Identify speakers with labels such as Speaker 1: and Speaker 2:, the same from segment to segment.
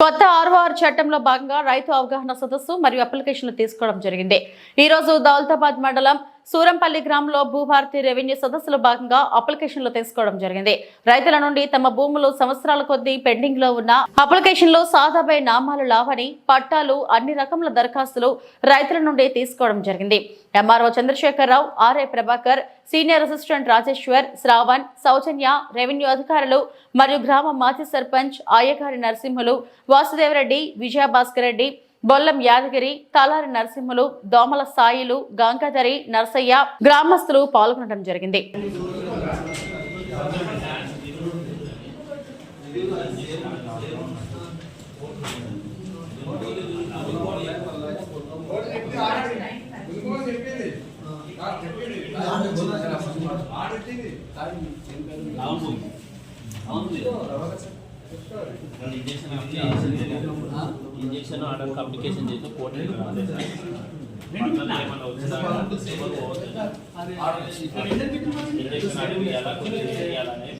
Speaker 1: కొత్త ఆర్ఓఆర్ చట్టంలో భాగంగా రైతు అవగాహన సదస్సు మరియు అప్లికేషన్లు తీసుకోవడం జరిగింది. ఈ రోజు దౌలతాబాద్ మండలం సూరంపల్లి గ్రామంలో భూభారతి రెవెన్యూ సదస్సులో భాగంగా అప్లికేషన్లు తీసుకోవడం జరిగింది. రైతుల నుండి తమ భూములు సంవత్సరాల కొద్దీ పెండింగ్లో ఉన్న అప్లికేషన్లు సాదాపై నామాలు లావని పట్టాలు అన్ని రకముల దరఖాస్తులు రైతుల నుండి తీసుకోవడం జరిగింది. MRO Chandrasekhararao RA Prabhakar senior assistant Rajeshwar Shravan Soujanya revenue అధికారులు మరియు గ్రామ మాజీ సర్పంచ్ ఆయగారి నరసింహులు వాసుదేవరెడ్డి విజయభాస్కర్ రెడ్డి బొల్లం యాదగిరి తలారి నరసింహులు దోమల సాయిలు గంగాధరి నరసయ్య గ్రామస్తులు పాల్గొనడం జరిగింది.
Speaker 2: అవును అవును ఇంజక్షన్ ఆర్డర్ అప్లికేషన్ చేసి కోర్టు ఇంజక్షన్ అడిగి ఎలా చేయాలని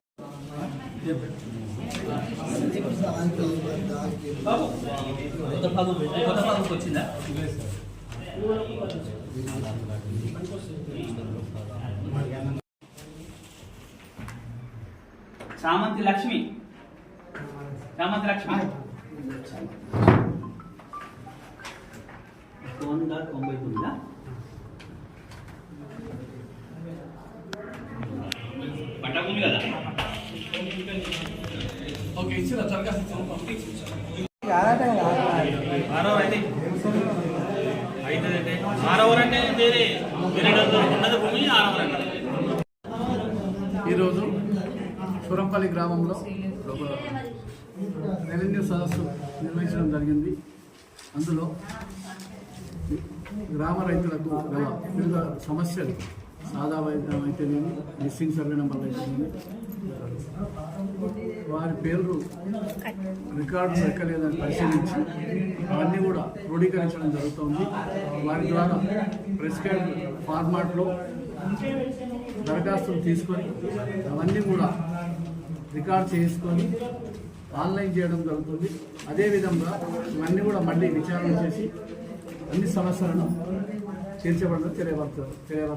Speaker 2: కొత్త కొత్త వచ్చిందా చామంతి లక్ష్మి లక్ష్మి వంద తొంభై తొమ్మిదా పట్టకుంది కదా? ఆరో అయితే. అయితే అయితే ఆరవర్ అంటే వేరే వేరే ఉన్నది భూమి ఆరవర్ అంటే.
Speaker 3: ఈరోజు సురంపల్లి గ్రామంలో రెవెన్యూ సదస్సు నిర్వహించడం జరిగింది. అందులో గ్రామ రైతులకు గల వివిధ సమస్యలు సాదా వైద్యం అయితేనేమి మిస్సింగ్ సర్వే నెంబర్లు అయితేనేమి వారి పేర్లు రికార్డు ఎక్కలేదని పరిశీలించి అవన్నీ కూడా క్రోడీకరించడం జరుగుతోంది. వారి ద్వారా ప్రిస్క్రైబ్ ఫార్మాట్లో దరఖాస్తులు తీసుకొని అవన్నీ కూడా రికార్డ్ చేసుకొని ఆన్లైన్ చేయడం జరుగుతుంది. అదేవిధంగా ఇవన్నీ కూడా మళ్ళీ విచారణ చేసి అన్ని సమస్యలను తీర్చబడడం తెలియవచ్చు తెలియవచ్చు